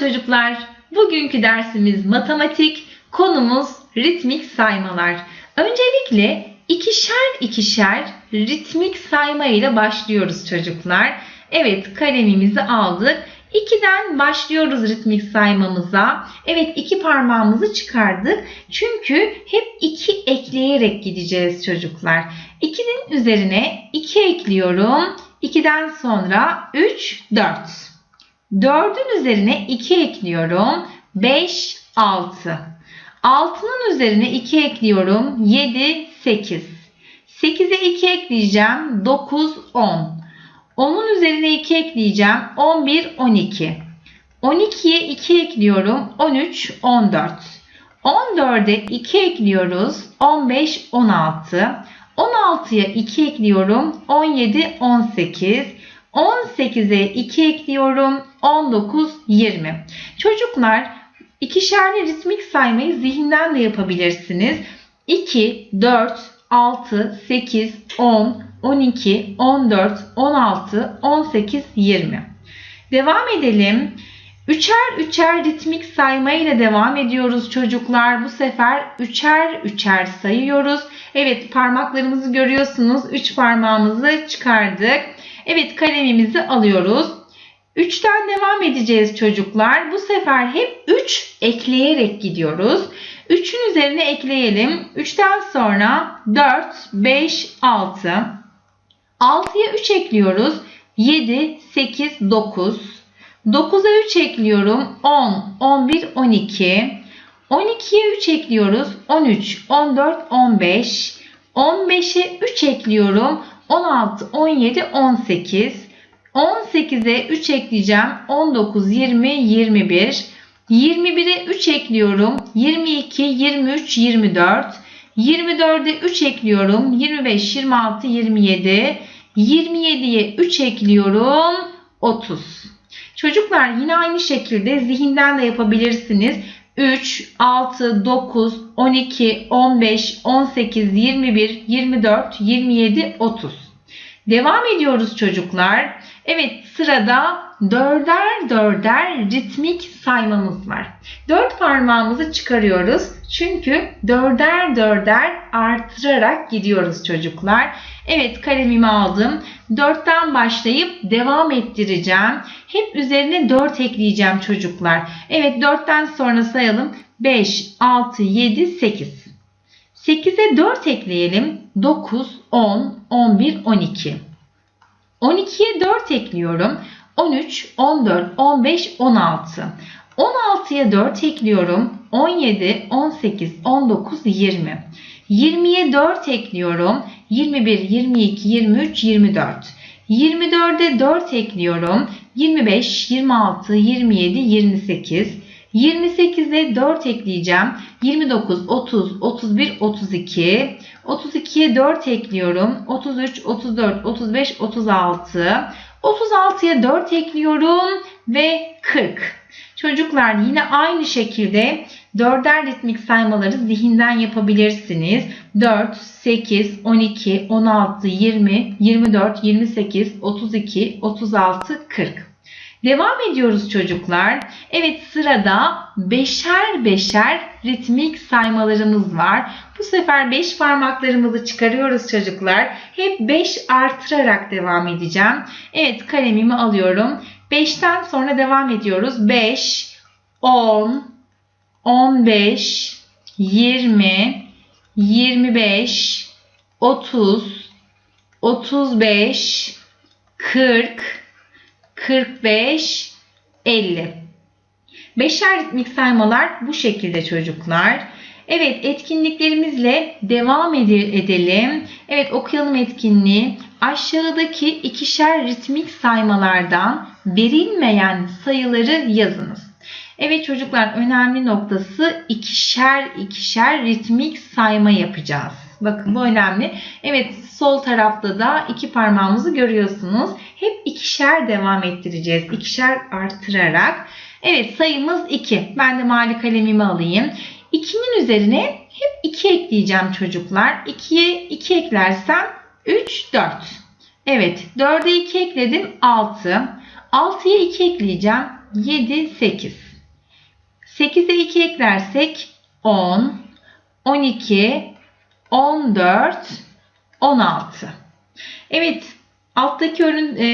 çocuklar. Bugünkü dersimiz matematik, konumuz ritmik saymalar. Öncelikle ikişer ikişer ritmik sayma ile başlıyoruz çocuklar. Evet kalemimizi aldık. 2'den başlıyoruz ritmik saymamıza. Evet iki parmağımızı çıkardık. Çünkü hep 2 ekleyerek gideceğiz çocuklar. 2'nin üzerine 2 ekliyorum. 2'den sonra 3, 4. 4'ün üzerine 2 ekliyorum. 5, 6. 6'nın üzerine 2 ekliyorum. 7, 8. 8'e 2 ekleyeceğim. 9, 10. 10'un üzerine 2 ekleyeceğim. 11, 12. 12'ye 2 ekliyorum. 13, 14. 14'e 2 ekliyoruz. 15, 16. 16'ya 2 ekliyorum. 17, 18. 18'e 2 ekliyorum. 19, 20. Çocuklar ikişerli ritmik saymayı zihinden de yapabilirsiniz. 2, 4, 6, 8, 10, 12, 14, 16, 18, 20. Devam edelim. Üçer üçer ritmik sayma ile devam ediyoruz çocuklar. Bu sefer üçer üçer sayıyoruz. Evet parmaklarımızı görüyorsunuz. Üç parmağımızı çıkardık. Evet kalemimizi alıyoruz. 3'ten devam edeceğiz çocuklar. Bu sefer hep 3 ekleyerek gidiyoruz. 3'ün üzerine ekleyelim. 3'ten sonra 4, 5, 6. 6'ya 3 ekliyoruz. 7, 8, 9. 9'a 3 ekliyorum. 10, 11, 12. 12'ye 3 ekliyoruz. 13, 14, 15. 15'e 3 ekliyorum. 16, 17, 18. 18'e 3 ekleyeceğim. 19, 20, 21. 21'e 3 ekliyorum. 22, 23, 24. 24'e 3 ekliyorum. 25, 26, 27. 27'ye 3 ekliyorum. 30. Çocuklar yine aynı şekilde zihinden de yapabilirsiniz. 3, 6, 9, 12, 15, 18, 21, 24, 27, 30. Devam ediyoruz çocuklar. Evet sırada dörder dörder ritmik saymamız var. Dört parmağımızı çıkarıyoruz. Çünkü dörder dörder artırarak gidiyoruz çocuklar. Evet kalemimi aldım. Dörtten başlayıp devam ettireceğim. Hep üzerine dört ekleyeceğim çocuklar. Evet dörtten sonra sayalım. 5, 6, 7, 8. 8'e 4 ekleyelim. 9, 10, 11, 12. 12'ye 4 ekliyorum. 13, 14, 15, 16. 16'ya 4 ekliyorum. 17, 18, 19, 20. 20'ye 4 ekliyorum. 21, 22, 23, 24. 24'e 4 ekliyorum. 25, 26, 27, 28. 28'e 4 ekleyeceğim. 29, 30, 31, 32. 32'ye 4 ekliyorum. 33, 34, 35, 36. 36'ya 4 ekliyorum ve 40. Çocuklar yine aynı şekilde dörder ritmik saymaları zihinden yapabilirsiniz. 4, 8, 12, 16, 20, 24, 28, 32, 36, 40. Devam ediyoruz çocuklar. Evet sırada beşer beşer ritmik saymalarımız var. Bu sefer 5 parmaklarımızı çıkarıyoruz çocuklar. Hep 5 artırarak devam edeceğim. Evet kalemimi alıyorum. 5'ten sonra devam ediyoruz. 5, 10, 15, 20, 25, 30, 35, 40, 45, 50. Beşer ritmik saymalar bu şekilde çocuklar. Evet etkinliklerimizle devam edelim. Evet okuyalım etkinliği. Aşağıdaki ikişer ritmik saymalardan verilmeyen sayıları yazınız. Evet çocuklar önemli noktası ikişer ikişer ritmik sayma yapacağız. Bakın bu önemli. Evet sol tarafta da iki parmağımızı görüyorsunuz. Hep ikişer devam ettireceğiz. İkişer artırarak. Evet sayımız 2. Ben de mavi kalemimi alayım. 2'nin üzerine hep 2 ekleyeceğim çocuklar. 2'ye 2 eklersem 3, 4. Evet 4'e 2 ekledim 6. 6'ya 2 ekleyeceğim 7, 8. 8'e 2 eklersek 10, 12, 14, 16. Evet alttaki örün e,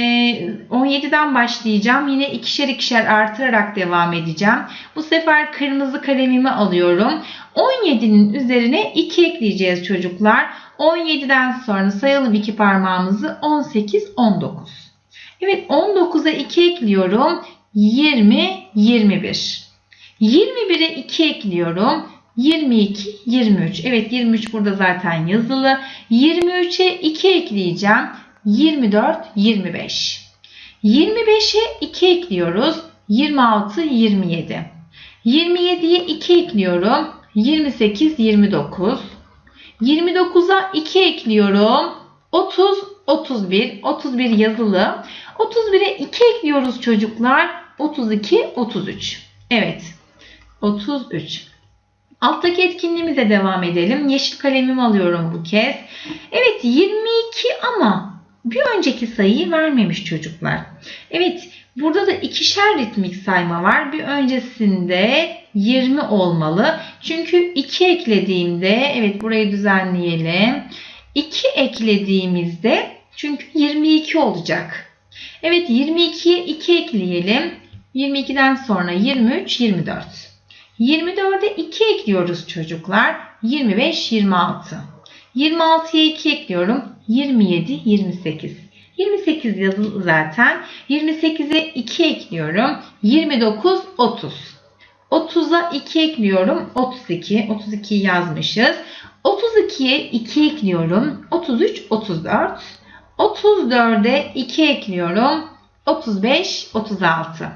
17'den başlayacağım. Yine ikişer ikişer artırarak devam edeceğim. Bu sefer kırmızı kalemimi alıyorum. 17'nin üzerine 2 ekleyeceğiz çocuklar. 17'den sonra sayalım iki parmağımızı 18, 19. Evet 19'a 2 ekliyorum. 20, 21. 21'e 2 ekliyorum. 22, 23. Evet 23 burada zaten yazılı. 23'e 2 ekleyeceğim. 24, 25. 25'e 2 ekliyoruz. 26, 27. 27'ye 2 ekliyorum. 28, 29. 29'a 2 ekliyorum. 30, 31. 31 yazılı. 31'e 2 ekliyoruz çocuklar. 32, 33. Evet. 33. Alttaki etkinliğimize devam edelim. Yeşil kalemimi alıyorum bu kez. Evet 22 ama bir önceki sayıyı vermemiş çocuklar. Evet burada da ikişer ritmik sayma var. Bir öncesinde 20 olmalı. Çünkü 2 eklediğimde evet burayı düzenleyelim. 2 eklediğimizde çünkü 22 olacak. Evet 22'ye 2 ekleyelim. 22'den sonra 23, 24. 24'e 2 ekliyoruz çocuklar. 25, 26. 26'ya 2 ekliyorum. 27, 28. 28 yazılı zaten. 28'e 2 ekliyorum. 29, 30. 30'a 2 ekliyorum. 32. 32'yi yazmışız. 32'ye 2 ekliyorum. 33, 34. 34'e 2 ekliyorum. 35, 36.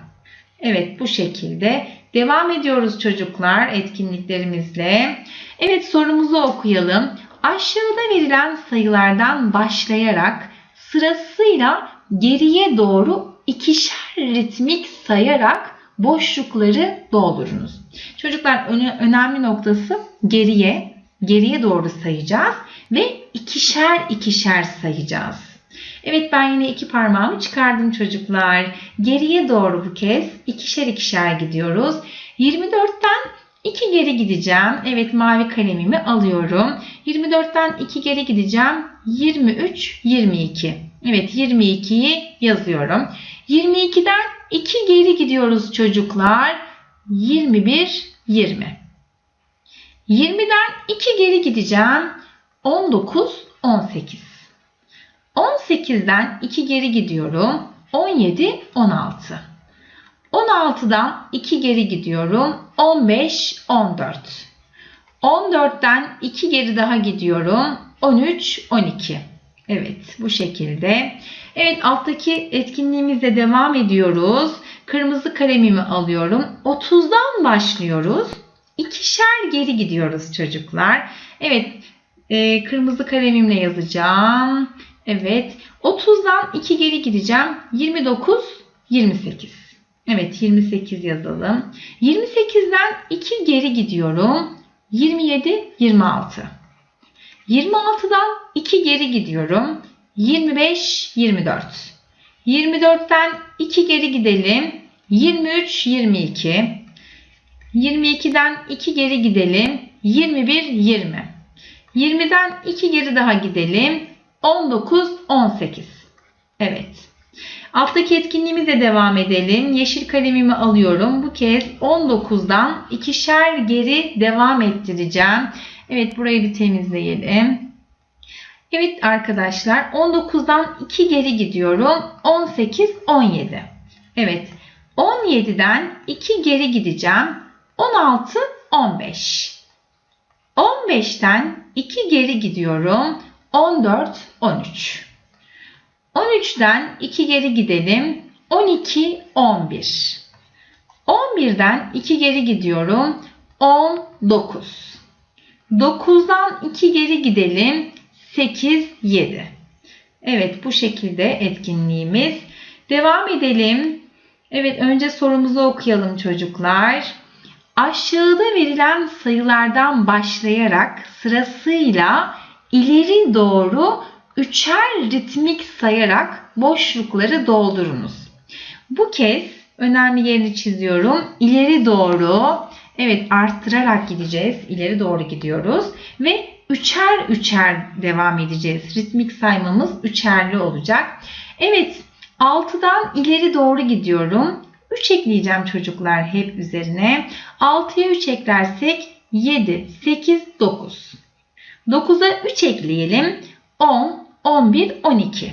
Evet bu şekilde devam ediyoruz çocuklar etkinliklerimizle. Evet sorumuzu okuyalım. Aşağıda verilen sayılardan başlayarak sırasıyla geriye doğru ikişer ritmik sayarak boşlukları doldurunuz. Çocuklar önemli noktası geriye, geriye doğru sayacağız ve ikişer ikişer sayacağız. Evet ben yine iki parmağımı çıkardım çocuklar. Geriye doğru bu kez ikişer ikişer gidiyoruz. 24'ten 2 geri gideceğim. Evet mavi kalemimi alıyorum. 24'ten 2 geri gideceğim. 23, 22. Evet 22'yi yazıyorum. 22'den 2 geri gidiyoruz çocuklar. 21, 20. 20'den 2 geri gideceğim. 19, 18. 18'den 2 geri gidiyorum. 17, 16. 16'dan 2 geri gidiyorum. 15, 14. 14'ten 2 geri daha gidiyorum. 13, 12. Evet bu şekilde. Evet alttaki etkinliğimizle devam ediyoruz. Kırmızı kalemimi alıyorum. 30'dan başlıyoruz. İkişer geri gidiyoruz çocuklar. Evet e, kırmızı kalemimle yazacağım. Evet 30'dan 2 geri gideceğim. 29, 28. Evet 28 yazalım. 28'den 2 geri gidiyorum. 27, 26. 26'dan 2 geri gidiyorum. 25, 24. 24'ten 2 geri gidelim. 23, 22. 22'den 2 geri gidelim. 21, 20. 20'den 2 geri daha gidelim. 19, 18. Evet. Alttaki etkinliğimize devam edelim. Yeşil kalemimi alıyorum. Bu kez 19'dan ikişer geri devam ettireceğim. Evet burayı bir temizleyelim. Evet arkadaşlar 19'dan 2 geri gidiyorum. 18, 17. Evet 17'den 2 geri gideceğim. 16, 15. 15'ten 2 geri gidiyorum. 14, 13. 13'den 2 geri gidelim. 12, 11. 11'den 2 geri gidiyorum. 19. 9'dan 2 geri gidelim. 8, 7. Evet bu şekilde etkinliğimiz. Devam edelim. Evet önce sorumuzu okuyalım çocuklar. Aşağıda verilen sayılardan başlayarak sırasıyla ileri doğru üçer ritmik sayarak boşlukları doldurunuz. Bu kez önemli yerini çiziyorum. İleri doğru Evet arttırarak gideceğiz. İleri doğru gidiyoruz. Ve üçer üçer devam edeceğiz. Ritmik saymamız üçerli olacak. Evet 6'dan ileri doğru gidiyorum. 3 ekleyeceğim çocuklar hep üzerine. 6'ya 3 eklersek 7, 8, 9. 9'a 3 ekleyelim. 10, 11, 12.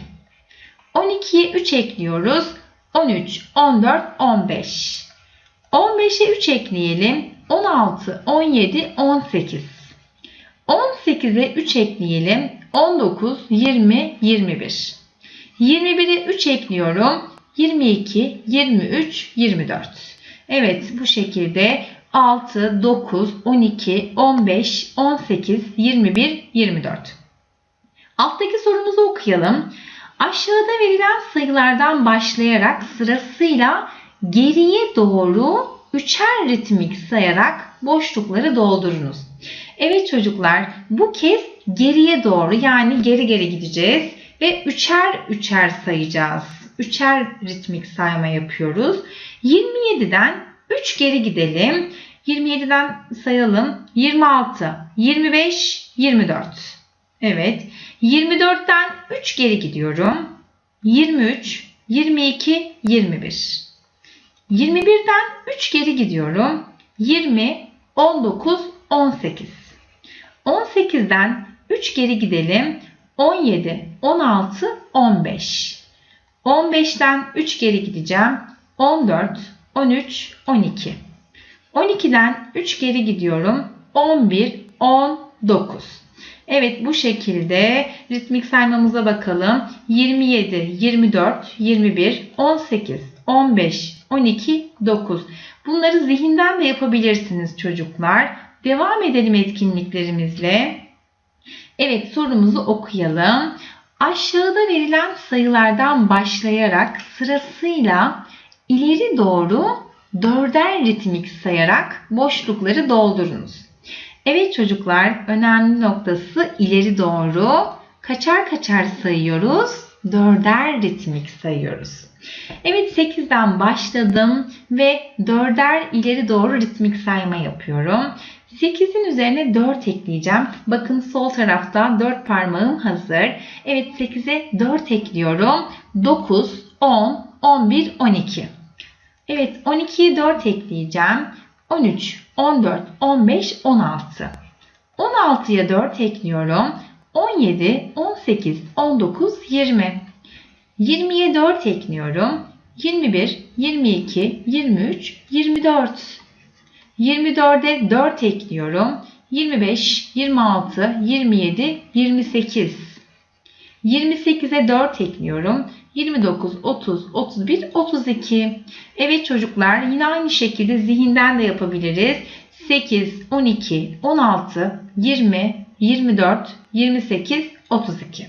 12'ye 3 ekliyoruz. 13, 14, 15. 15'e 3 ekleyelim. 16, 17, 18. 18'e 3 ekleyelim. 19, 20, 21. 21'e 3 ekliyorum. 22, 23, 24. Evet bu şekilde 6, 9, 12, 15, 18, 21, 24. Alttaki sorumuzu okuyalım. Aşağıda verilen sayılardan başlayarak sırasıyla geriye doğru üçer ritmik sayarak boşlukları doldurunuz. Evet çocuklar bu kez geriye doğru yani geri geri gideceğiz ve üçer üçer sayacağız. Üçer ritmik sayma yapıyoruz. 27'den 3 geri gidelim. 27'den sayalım. 26, 25, 24. Evet. 24'ten 3 geri gidiyorum. 23, 22, 21. 21'den 3 geri gidiyorum. 20, 19, 18. 18'den 3 geri gidelim. 17, 16, 15. 15'ten 3 geri gideceğim. 14, 13, 12. 12'den 3 geri gidiyorum. 11, 10, 9. Evet bu şekilde ritmik saymamıza bakalım. 27, 24, 21, 18, 15, 12, 9. Bunları zihinden de yapabilirsiniz çocuklar. Devam edelim etkinliklerimizle. Evet sorumuzu okuyalım. Aşağıda verilen sayılardan başlayarak sırasıyla ileri doğru dörder ritmik sayarak boşlukları doldurunuz. Evet çocuklar önemli noktası ileri doğru kaçar kaçar sayıyoruz. Dörder ritmik sayıyoruz. Evet 8'den başladım ve dörder ileri doğru ritmik sayma yapıyorum. 8'in üzerine 4 ekleyeceğim. Bakın sol tarafta 4 parmağım hazır. Evet 8'e 4 ekliyorum. 9, 10, 11, 12. Evet 12'ye 4 ekleyeceğim. 13, 14, 15, 16. 16'ya 4 ekliyorum. 17, 18, 19, 20. 20'ye 4 ekliyorum. 21, 22, 23, 24. 24'e 4 ekliyorum. 25, 26, 27, 28. 28'e 4 ekliyorum. 29, 30, 31, 32. Evet çocuklar yine aynı şekilde zihinden de yapabiliriz. 8, 12, 16, 20, 24, 28, 32.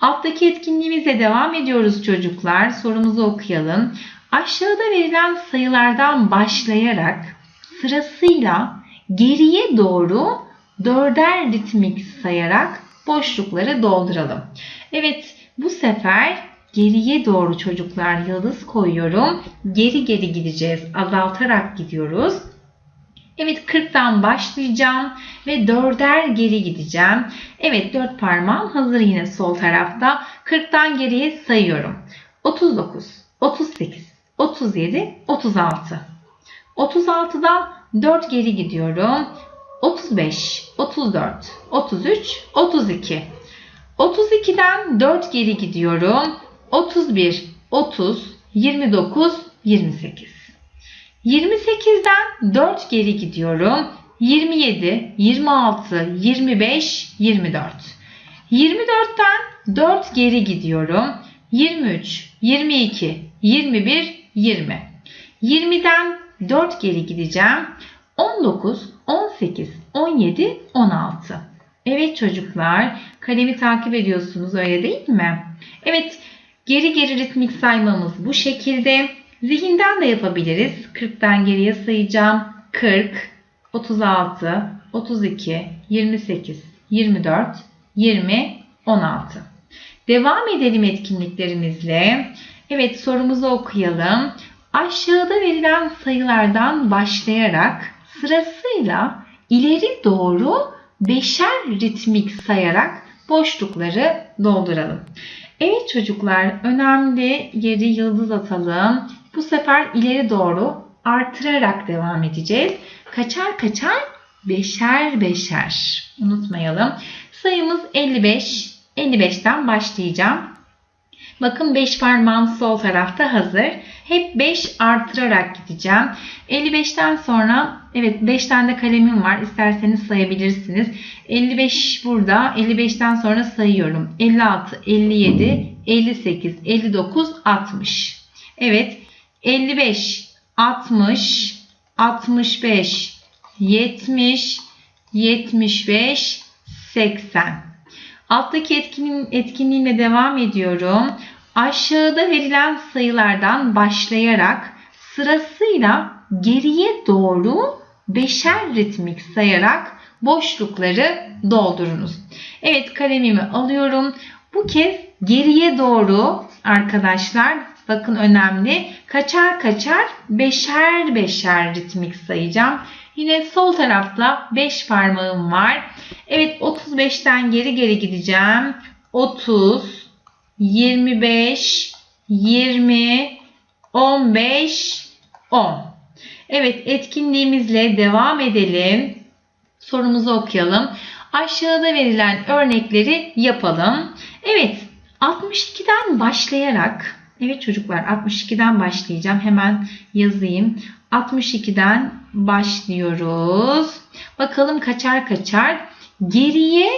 Alttaki etkinliğimize devam ediyoruz çocuklar. Sorumuzu okuyalım. Aşağıda verilen sayılardan başlayarak sırasıyla geriye doğru dörder ritmik sayarak boşlukları dolduralım. Evet bu sefer geriye doğru çocuklar yıldız koyuyorum. Geri geri gideceğiz. Azaltarak gidiyoruz. Evet 40'tan başlayacağım ve dörder geri gideceğim. Evet 4 parmağım hazır yine sol tarafta. 40'tan geriye sayıyorum. 39, 38, 37, 36. 36'dan 4 geri gidiyorum. 35, 34, 33, 32. 32'den 4 geri gidiyorum. 31, 30, 29, 28. 28'den 4 geri gidiyorum. 27, 26, 25, 24. 24'ten 4 geri gidiyorum. 23, 22, 21, 20. 20'den 4 geri gideceğim. 19, 18, 17, 16. Evet çocuklar, kalemi takip ediyorsunuz öyle değil mi? Evet, geri geri ritmik saymamız bu şekilde. Zihinden de yapabiliriz. 40'tan geriye sayacağım. 40, 36, 32, 28, 24, 20, 16. Devam edelim etkinliklerimizle. Evet sorumuzu okuyalım. Aşağıda verilen sayılardan başlayarak sırasıyla ileri doğru beşer ritmik sayarak boşlukları dolduralım. Evet çocuklar önemli yeri yıldız atalım. Bu sefer ileri doğru artırarak devam edeceğiz. Kaçar kaçar beşer beşer. Unutmayalım. Sayımız 55. 55'ten başlayacağım. Bakın 5 parmağım sol tarafta hazır. Hep 5 artırarak gideceğim. 55'ten sonra evet 5 tane de kalemim var. İsterseniz sayabilirsiniz. 55 burada. 55'ten sonra sayıyorum. 56, 57, 58, 59, 60. Evet. 55, 60, 65, 70, 75, 80. Alttaki etkinliğim, etkinliğime devam ediyorum. Aşağıda verilen sayılardan başlayarak sırasıyla geriye doğru beşer ritmik sayarak boşlukları doldurunuz. Evet kalemimi alıyorum. Bu kez geriye doğru arkadaşlar bakın önemli kaçar kaçar beşer beşer ritmik sayacağım. Yine sol tarafta 5 parmağım var. Evet 35'ten geri geri gideceğim. 30, 25, 20, 15, 10. Evet etkinliğimizle devam edelim. Sorumuzu okuyalım. Aşağıda verilen örnekleri yapalım. Evet 62'den başlayarak Evet çocuklar 62'den başlayacağım. Hemen yazayım. 62'den başlıyoruz. Bakalım kaçar kaçar. Geriye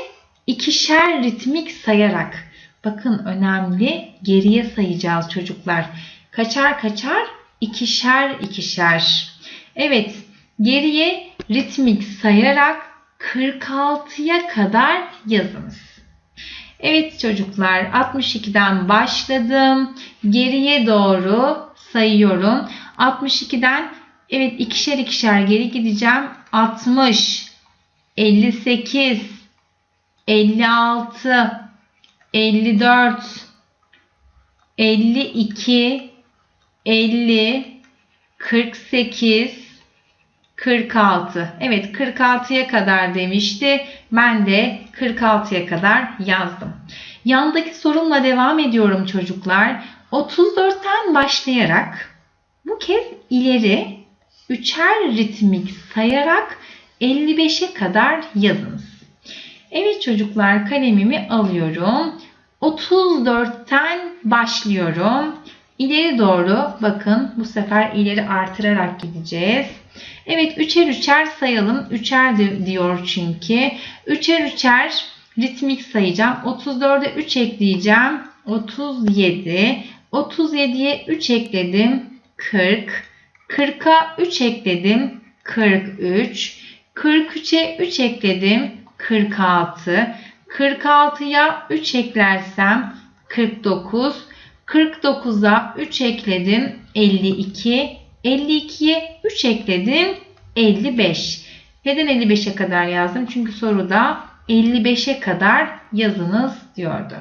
ikişer ritmik sayarak. Bakın önemli. Geriye sayacağız çocuklar. Kaçar kaçar ikişer ikişer. Evet geriye ritmik sayarak 46'ya kadar yazınız. Evet çocuklar 62'den başladım. Geriye doğru sayıyorum. 62'den evet ikişer ikişer geri gideceğim. 60, 58, 56, 54, 52, 50, 48, 46. Evet 46'ya kadar demişti. Ben de 46'ya kadar yazdım. Yandaki sorumla devam ediyorum çocuklar. 34'ten başlayarak bu kez ileri üçer ritmik sayarak 55'e kadar yazınız. Evet çocuklar kalemimi alıyorum. 34'ten başlıyorum. İleri doğru bakın bu sefer ileri artırarak gideceğiz. Evet üçer üçer sayalım. Üçer diyor çünkü. Üçer üçer ritmik sayacağım. 34'e 3 ekleyeceğim. 37. 37'ye 3 ekledim. 40. 40'a 3 ekledim. 43. 43'e 3 ekledim. 46. 46'ya 3 eklersem 49. 49'a 3 ekledim. 52. 52'ye 3 ekledim. 55. Neden 55'e kadar yazdım? Çünkü soruda 55'e kadar yazınız diyordu.